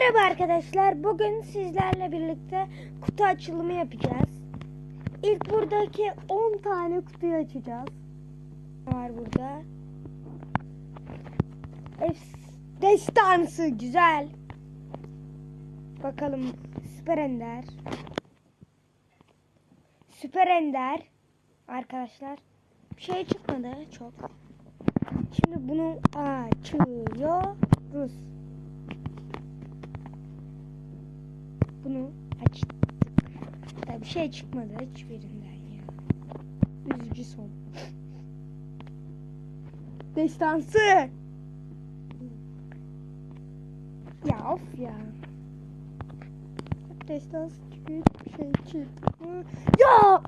Merhaba arkadaşlar. Bugün sizlerle birlikte kutu açılımı yapacağız. İlk buradaki 10 tane kutuyu açacağız. Var burada. Destansı güzel. Bakalım Süper Ender. Süper Ender. Arkadaşlar bir şey çıkmadı çok. Şimdi bunu açıyoruz. Bunu açtık. Da bir şey çıkmadı hiçbirinden ya. Üzücü son. Destansı. Ya of ya. Destansı çıkıyor bir şey çıktı. Ya!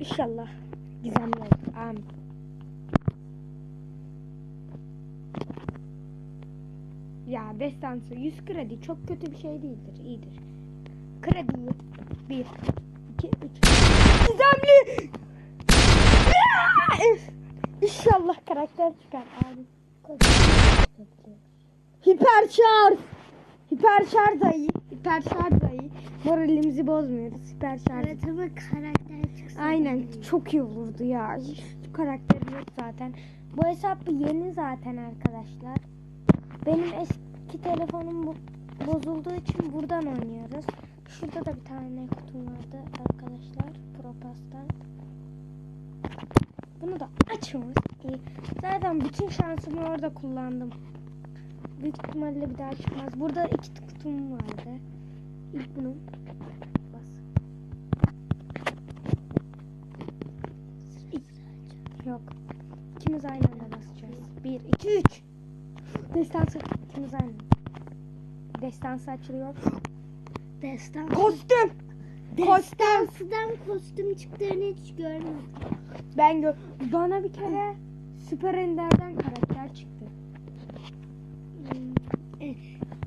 İnşallah gizemli olur. Amin. Ya destansı 100 kredi çok kötü bir şey değildir. iyidir. Krediyi 1 2 3 Gizemli! İnşallah karakter çıkar abi. Hiper şarj. Hiper şarj da iyi. Hiper şarj da iyi. Moralimizi bozmuyoruz. Hiper şarj. Evet ama karakter çıksın. Aynen çok iyi olurdu ya. Hiç karakteri yok zaten. Bu hesap yeni zaten arkadaşlar. Benim eski telefonum bozulduğu için buradan oynuyoruz. Şurada da bir tane kutum vardı arkadaşlar. Propas'tan. Bunu da açmamız iyi. Zaten bütün şansımı orada kullandım. Büyük ihtimalle bir daha çıkmaz. Burada iki kutum vardı. İlk bunu bas. Yok. İkimiz aynı anda basacağız. Bir, iki, üç. Destansı. İkimiz aynı. Destansı açılıyor. Destan. Kostüm. Kostüm. Destansıdan kostüm çıktığını hiç görmedim. Ben gö bana bir kere Süper Ender'den karakter çıktı. Eh,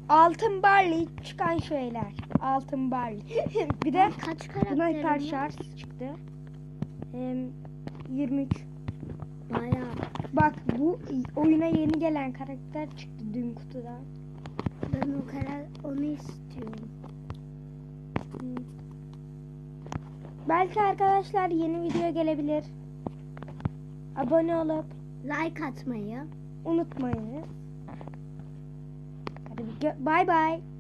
Altın Barley çıkan şeyler. Altın Barley. bir de Kaç karakterim hiper var? şarj çıktı. Hem 23. Bayağı. Bak bu oyuna yeni gelen karakter çıktı dün kutudan. Ben o kadar onu istiyorum. Hmm. Belki arkadaşlar yeni video gelebilir. Abone olup Like atmayı. unutmayın. Hadi bye bye.